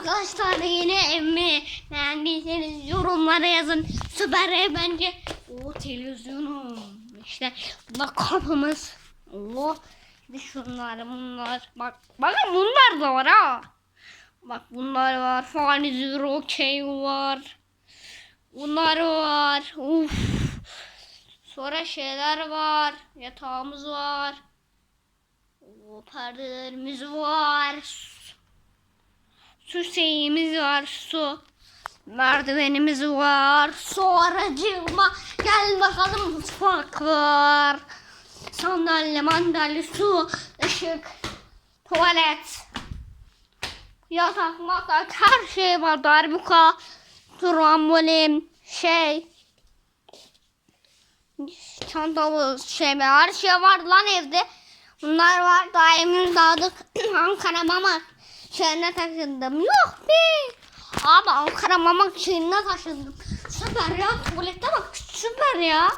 Arkadaşlar yeni evimi beğendiyseniz yorumlara yazın. Süper ev bence. O televizyonum. İşte bak kapımız. O bir şunlar bunlar. Bak bakın bunlar da var ha. Bak bunlar var. Fani okey var. Bunlar var. Uf. Sonra şeyler var. Yatağımız var. O perdelerimiz var. Su şeyimiz var. Su. Merdivenimiz var. Sonracığıma gel bakalım mutfak var. Sandalye, mandalye, su, ışık, tuvalet, yatak, matak, her şey var. Darbuka, trambolin, şey, çantamız, şey, her şey var lan evde. Bunlar var. Daha emin dağdık. Ankara Mamak şehrine taşındım. Yok be. Abi Ankara Mamak şehrine taşındım. Süper ya. Tuvalete bak süper ya.